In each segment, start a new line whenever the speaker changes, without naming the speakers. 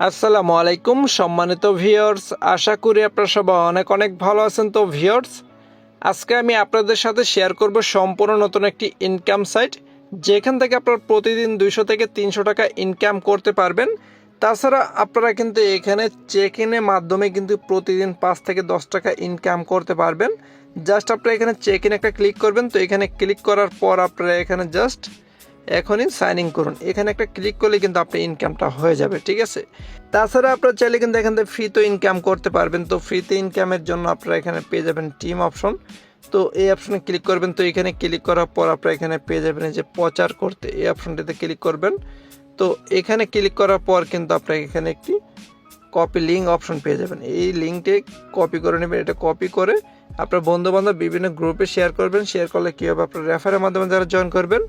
আসসালামু আলাইকুম, সম্মানিত ভিউয়ার্স, আশা করি আপনারা সবাই অনেক অনেক ভালো আছেন। তো ভিউয়ার্স, আজকে আমি আপনাদের সাথে শেয়ার করব সম্পূর্ণ নতুন একটি ইনকাম সাইট যেখান থেকে আপনারা প্রতিদিন দুইশো থেকে তিনশো টাকা ইনকাম করতে পারবেন। তাছাড়া আপনারা কিন্তু এখানে চেক ইনের মাধ্যমে কিন্তু প্রতিদিন পাঁচ থেকে দশ টাকা ইনকাম করতে পারবেন। জাস্ট আপনারা এখানে চেক ইন একটা ক্লিক করবেন। তো এখানে ক্লিক করার পর আপনারা এখানে জাস্ট এখনই সাইন ইন করুন। এখানে একটা ক্লিক করলে কিন্তু আপনার ইনকামটা হয়ে যাবে, ঠিক আছে? তাছাড়া আপনারা চাইলে কিন্তু এখান থেকে ফ্রিতে ইনকাম করতে পারবেন। তো ফ্রিতে ইনকামের জন্য আপনারা এখানে পেয়ে যাবেন টিম অপশন তো এই অপশনে ক্লিক করবেন। তো এখানে ক্লিক করার পর আপনারা এখানে পেয়ে যাবেন যে প্রচার করতে। এই অপশনটিতে ক্লিক করবেন। তো এখানে ক্লিক করার পর কিন্তু আপনারা এখানে একটি কপি লিঙ্ক অপশন পেয়ে যাবেন। এই লিঙ্কটি কপি করে নেবেন। এটা কপি করে আপনার বন্ধু বান্ধব বিভিন্ন গ্রুপে শেয়ার করবেন শেয়ার করলে কী হবে? আপনার রেফারের মাধ্যমে যারা জয়েন করবেন,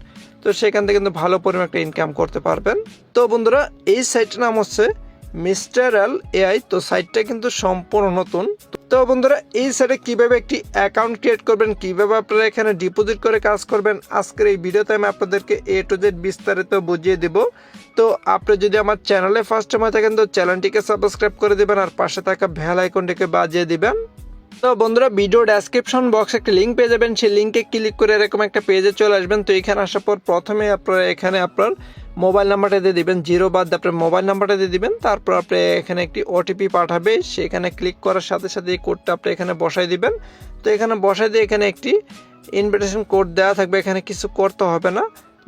তো সেখান থেকে কিন্তু ভালো পরিমাণ একটা ইনকাম করতে পারবেন। তো বন্ধুরা, এই সাইটটার নাম হচ্ছে মিস্টার এল এআই তো সাইটটা কিন্তু সম্পূর্ণ নতুন। তো বন্ধুরা, এই সাইটে কীভাবে একটি অ্যাকাউন্ট ক্রিয়েট করবেন, কীভাবে আপনারা এখানে ডিপোজিট করে কাজ করবেন, আজকের এই ভিডিওতে আমি আপনাদেরকে এ টু জেড বিস্তারিত বুঝিয়ে দেব। তো আপনি যদি আমার চ্যানেলে ফার্স্ট সময় থাকেন, তো চ্যানেলটিকে সাবস্ক্রাইব করে দিবেন আর পাশে থাকা ভ্যাল আইকনটিকে বাজিয়ে দিবেন। তো বন্ধুরা ভিডিও ডেসক্রিপশন বক্সে একটা লিঙ্ক পেয়ে যাবেন। সেই লিঙ্কে ক্লিক করে এরকম একটা পেজে চলে আসবেন। তো এখানে আসার পর প্রথমে আপনারা এখানে আপনার মোবাইল নাম্বারটা দিয়ে দিবেন। জিরো বাদ দিয়ে আপনার মোবাইল নাম্বারটা দিয়ে দিবেন। তারপর আপনি এখানে একটি ওটিপি পাঠাবে। সেখানে ক্লিক করার সাথে সাথে এই কোডটা আপনি এখানে বসাই দিবেন। তো এখানে বসাই দিয়ে এখানে একটি ইনভিটেশন কোড দেওয়া থাকবে। এখানে কিছু করতে হবে না।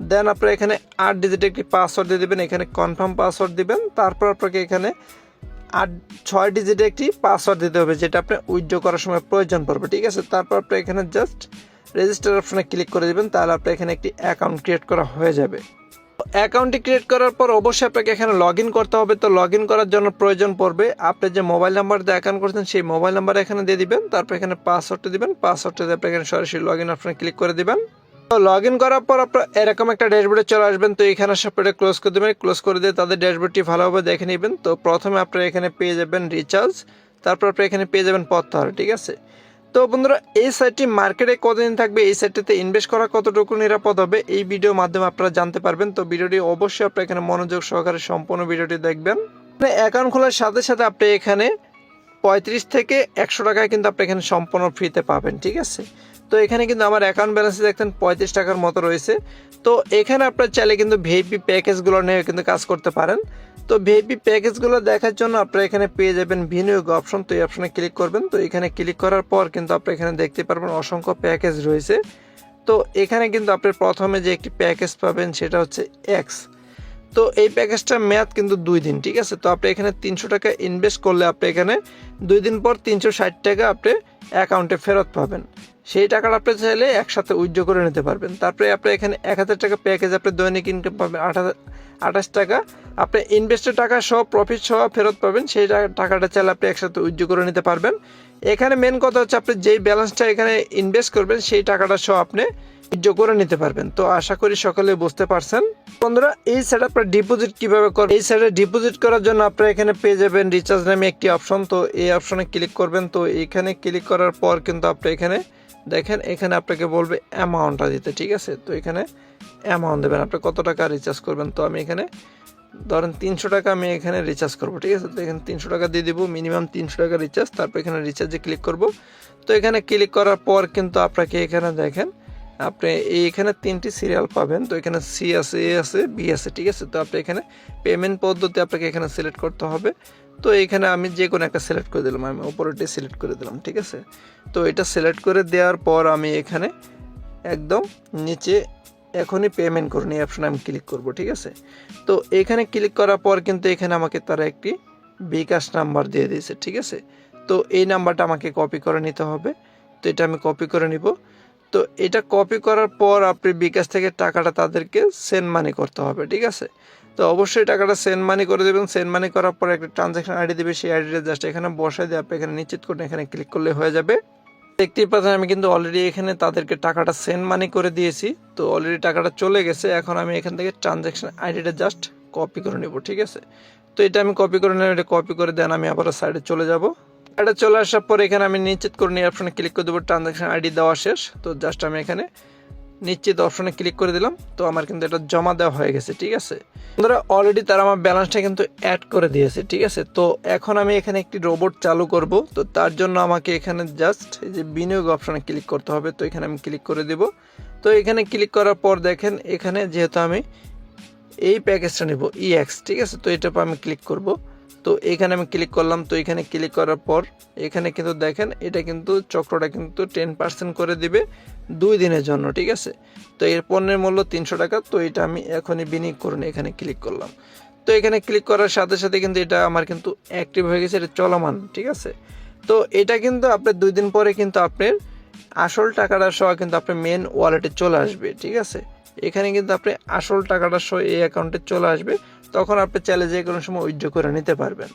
দেন আপনারা এখানে আট ডিজিট একটি পাসওয়ার্ড দিয়ে দিবেন। এখানে কনফার্ম পাসওয়ার্ড দিবেন। তারপর আপনাকে এখানে আট ছয় ডিজিটে একটি পাসওয়ার্ড দিতে হবে, যেটা আপনি উইথড্র করার সময় প্রয়োজন পড়বে, ঠিক আছে? তারপর আপনি এখানে জাস্ট রেজিস্টার অপশনে ক্লিক করে দেবেন, তাহলে আপনার এখানে একটি অ্যাকাউন্ট ক্রিয়েট করা হয়ে যাবে। অ্যাকাউন্টটি ক্রিয়েট করার পর অবশ্যই আপনাকে এখানে লগ করতে হবে, তো লগ করার জন্য প্রয়োজন পড়বে, আপনি যে মোবাইল নাম্বার দিয়ে অ্যাকাউন্ট করছেন, সেই মোবাইল নাম্বার এখানে দিয়ে দিবেন, তারপর এখানে পাসওয়ার্ডটা দিবেন পাসওয়ার্ডটা দিয়ে আপনি এখানে সরাসরি লগ ইন অপশনে ক্লিক করে দিবেন। তো লগ ইন করার পর আপনার এরকম একটা ড্যাশবোর্ডে চলে আসবেন। তো এখানে এটা ক্লোজ করে দেবেন। ক্লোজ করে দিয়ে তাদের ড্যাশবোর্ডটি ভালোভাবে দেখে নেবেন। তো প্রথমে আপনারা এখানে পেয়ে যাবেন রিচার্জ তারপর আপনি এখানে পেয়ে যাবেন প্রত্যাহার ঠিক আছে? তো বন্ধুরা, এই সাইটটি মার্কেটে কতদিন থাকবে? এই সাইটটিতে ইনভেস্ট করা কতটুকু নিরাপদ হবে? এই ভিডিওর মাধ্যমে আপনারা জানতে পারবেন। তো ভিডিওটি অবশ্যই আপনারা এখানে মনোযোগ সহকারে সম্পূর্ণ ভিডিওটি দেখবেন। অ্যাকাউন্ট খোলার সাথে সাথে আপনি এখানে পঁয়ত্রিশ থেকে একশো টাকায় কিন্তু আপনি এখানে সম্পূর্ণ ফ্রিতে পাবেন, ঠিক আছে? তো এখানে কিন্তু আমার অ্যাকাউন্ট ব্যালেন্স দেখতেন পঁয়ত্রিশ টাকার মতো রয়েছে। তো এখানে আপনার চাইলে কিন্তু ভিআইপি প্যাকেজগুলো নিয়ে কিন্তু কাজ করতে পারেন। তো ভিআইপি প্যাকেজগুলো দেখার জন্য আপনারা এখানে পেয়ে যাবেন বিনিয়োগ অপশন তো এই অপশনে ক্লিক করবেন। তো এখানে ক্লিক করার পর কিন্তু আপনি এখানে দেখতে পারবেন অসংখ্য প্যাকেজ রয়েছে। তো এখানে কিন্তু আপনি প্রথমে যে একটি প্যাকেজ পাবেন সেটা হচ্ছে এক্স তো এই প্যাকেজটার মেয়াদ কিন্তু দুই দিন, ঠিক আছে? তো আপনি এখানে তিনশো টাকা ইনভেস্ট করলে আপনি এখানে দুই দিন পর তিনশো ষাট টাকা আপনি অ্যাকাউন্টে ফেরত পাবেন। সেই টাকাটা আপনি চাইলে একসাথে উইথড্র করে নিতে পারবেন। তারপরে আপনি এখানে এক হাজার টাকা প্যাকেজ আপনি দৈনিক ইনকাম পাবেন। আঠাশ টাকা। আপনি ইনভেস্টের টাকা সহ প্রফিট সহ ফেরত পাবেন। সেই টাকাটা চাইলে আপনি একসাথে উইথড্র করে নিতে পারবেন। এখানে মেন কথা হচ্ছে আপনি যেই ব্যালেন্সটা এখানে ইনভেস্ট করবেন, সেই টাকাটা সহ আপনি উইথড্র করে নিতে পারবেন। তো আশা করি সকলে বুঝতে পারছেন। বন্ধুরা, এই সেট আপনার ডিপোজিট কীভাবে করবেন এই সেটে ডিপোজিট করার জন্য আপনারা এখানে পেয়ে যাবেন রিচার্জ নামে একটি অপশন তো এই অপশনে ক্লিক করবেন। তো এখানে ক্লিক করার পর কিন্তু আপনি এখানে দেখেন, এখানে আপনাকে বলবে অ্যামাউন্টটা দিতে, ঠিক আছে? তো এখানে অ্যামাউন্ট দেবেন। আপনি কত টাকা রিচার্জ করবেন? তো আমি এখানে, ধরেন তিনশো টাকা আমি এখানে রিচার্জ করব, ঠিক আছে? তো এখানে তিনশো টাকা দিয়ে দিব মিনিমাম তিনশো টাকা রিচার্জ তারপর এখানে রিচার্জে ক্লিক করব। তো এখানে ক্লিক করার পর কিন্তু আপনাকে এখানে দেখেন আপনি এই এখানে তিনটি সিরিয়াল পাবেন, তো এখানে সি আছে এ আছে বি আছে, ঠিক আছে? তো আপনি এখানে পেমেন্ট পদ্ধতি আপনাকে এখানে সিলেক্ট করতে হবে। তো এখানে আমি যে কোনো একটা সিলেক্ট করে দিলাম, আমি উপরেটি সিলেক্ট করে দিলাম, ঠিক আছে? তো এটা সিলেক্ট করে দেওয়ার পর আমি এখানে একদম নিচে এখনই পেমেন্ট করুন এই অপশনে আমি ক্লিক করব, ঠিক আছে? তো এখানে ক্লিক করার পর কিন্তু এখানে আমাকে তারা একটি বিকাশ নাম্বার দিয়ে দিয়েছে, ঠিক আছে? তো এই নাম্বারটা আমাকে কপি করে নিতে হবে। তো এটা আমি কপি করে নিব। তো এটা কপি করার পর আপনি বিকাশ থেকে টাকাটা তাদেরকে সেন্ড মানি করতে হবে, ঠিক আছে? তো অবশ্যই টাকাটা সেন্ড মানি করে দেবেন। সেন্ড মানি করার পর একটা ট্রানজ্যাকশন আইডি দেবে, সেই আইডিটা জাস্ট এখানে বসাই দিয়ে আপনি এখানে নিশ্চিত করে এখানে ক্লিক করলে হয়ে যাবে। দেখতেই পাচ্ছেন, আমি কিন্তু অলরেডি এখানে তাদেরকে টাকাটা সেন্ড মানি করে দিয়েছি। তো অলরেডি টাকাটা চলে গেছে, এখন আমি এখান থেকে ট্রানজ্যাকশন আইডিটা জাস্ট কপি করে নেব, ঠিক আছে? তো এটা আমি কপি করে নিলাম, এটা কপি করে দেন, আমি আবার সাইডে চলে যাব। এটা চলে আসার পর এখানে আমি নিশ্চিত করে নিয়ে অপশনে ক্লিক করে দেবো ট্রানজ্যাকশন আইডি দেওয়া শেষ। তো জাস্ট আমি এখানে নিশ্চিত অপশনে ক্লিক করে দিলাম। তো আমার কিন্তু এটা জমা দেওয়া হয়ে গেছে, ঠিক আছে? বন্ধুরা অলরেডি তারা আমার ব্যালেন্সটা কিন্তু অ্যাড করে দিয়েছে, ঠিক আছে? তো এখন আমি এখানে একটি রোবট চালু করব। তো তার জন্য আমাকে এখানে জাস্ট এই যে বিনিয়োগ অপশনে ক্লিক করতে হবে। তো এখানে আমি ক্লিক করে দেব। তো এখানে ক্লিক করার পর দেখেন, এখানে যেহেতু আমি এই প্যাকেজটা নেব ই ইএক্স ঠিক আছে? তো উপর আমি ক্লিক করব। তো এখানে আমি ক্লিক করলাম, তো এখানে ক্লিক করার পর এখানে কিন্তু দেখেন, এটা কিন্তু চক্রটা কিন্তু টেন পার্সেন্ট করে দিবে দুই দিনের জন্য, ঠিক আছে? তো এর পণ্যের মূল্য তিনশো টাকা, তো এটা আমি এখনই বিনিয়োগ করুন, এখানে ক্লিক করলাম। তো এখানে ক্লিক করার সাথে সাথে কিন্তু এটা আমার কিন্তু অ্যাক্টিভ হয়ে গেছে, এটা চলমান, ঠিক আছে? তো এটা কিন্তু আপনার দুই দিন পরে কিন্তু আপনার আসল টাকাটা সহ কিন্তু আপনার মেন ওয়ালেটে চলে আসবে, ঠিক আছে? এখানে কিন্তু আপনি আসল টাকাটা সহ এই অ্যাকাউন্টে চলে আসবে তখন আপনি চাইলে যে কোনো সময় উইথড্র করে নিতে পারবেন।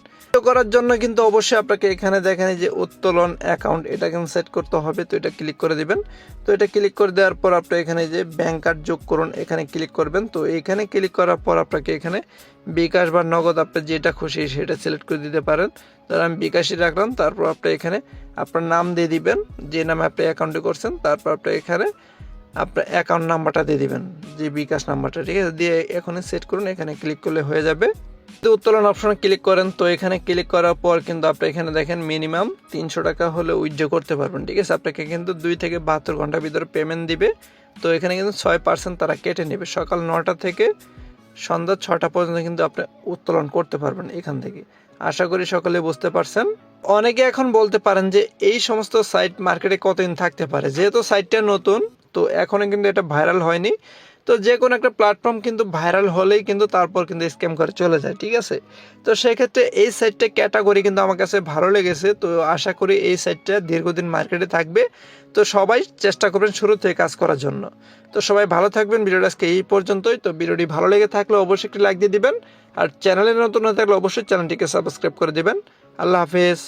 করার জন্য কিন্তু অবশ্যই আপনাকে এখানে দেখেন যে উত্তোলন অ্যাকাউন্ট, এটা কিন্তু সেট করতে হবে। তো এটা ক্লিক করে দিবেন। তো এটা ক্লিক করে দেওয়ার পর আপনি এখানে যে ব্যাংক কার্ড যোগ করুন, এখানে ক্লিক করবেন। তো এখানে ক্লিক করার পর আপনাকে এখানে বিকাশ বা নগদ আপনি যেটা খুশি সেটা সিলেক্ট করে দিতে পারেন। ধর আমি বিকাশই রাখলাম, তারপর আপনি এখানে আপনার নাম দিয়ে দিবেন। যে নামে আপনি অ্যাকাউন্টে করছেন, তারপর আপনি এখানে আপনার অ্যাকাউন্ট নাম্বারটা দিয়ে দিবেন, যে বিকাশ নাম্বারটা ঠিক আছে? দিয়ে এখানে সেট করুন, এখানে ক্লিক করলে হয়ে যাবে। যদি উত্তোলন অপশনে ক্লিক করেন, তো এখানে ক্লিক করার পর কিন্তু আপনি এখানে দেখেন মিনিমাম তিনশো টাকা হলে উইথড্র করতে পারবেন, ঠিক আছে? আপনাকে কিন্তু দুই থেকে বাহাত্তর ঘণ্টার ভিতরে পেমেন্ট দিবে। তো এখানে কিন্তু ছয় পার্সেন্ট তারা কেটে নেবে। সকাল নটা থেকে সন্ধ্যা ছটা পর্যন্ত কিন্তু আপনি উত্তোলন করতে পারবেন এখান থেকে। আশা করি সকলে বুঝতে পারছেন। অনেকে এখন বলতে পারেন যে এই সমস্ত সাইট মার্কেটে কতদিন থাকতে পারে? যেহেতু সাইটটা নতুন তো এখনও কিন্তু এটা ভাইরাল হয়নি। তো যে কোনো একটা প্ল্যাটফর্ম কিন্তু ভাইরাল হলেই কিন্তু তারপর কিন্তু স্ক্যাম করে চলে যায়, ঠিক আছে? তো সেক্ষেত্রে এই সাইটটা ক্যাটাগরি কিন্তু আমার কাছে ভালো লেগেছে। তো আশা করি এই সাইটটা দীর্ঘদিন মার্কেটে থাকবে। তো সবাই চেষ্টা করবেন শুরু থেকে কাজ করার জন্য। তো সবাই ভালো থাকবেন। ভিডিওটা আজকে এই পর্যন্তই। তো ভিডিওটি ভালো লেগে থাকলে অবশ্যই একটি লাইক দিয়ে দিবেন। আর চ্যানেলে নতুন হয়ে থাকলে অবশ্যই চ্যানেলটিকে সাবস্ক্রাইব করে দেবেন। আল্লাহ হাফেজ।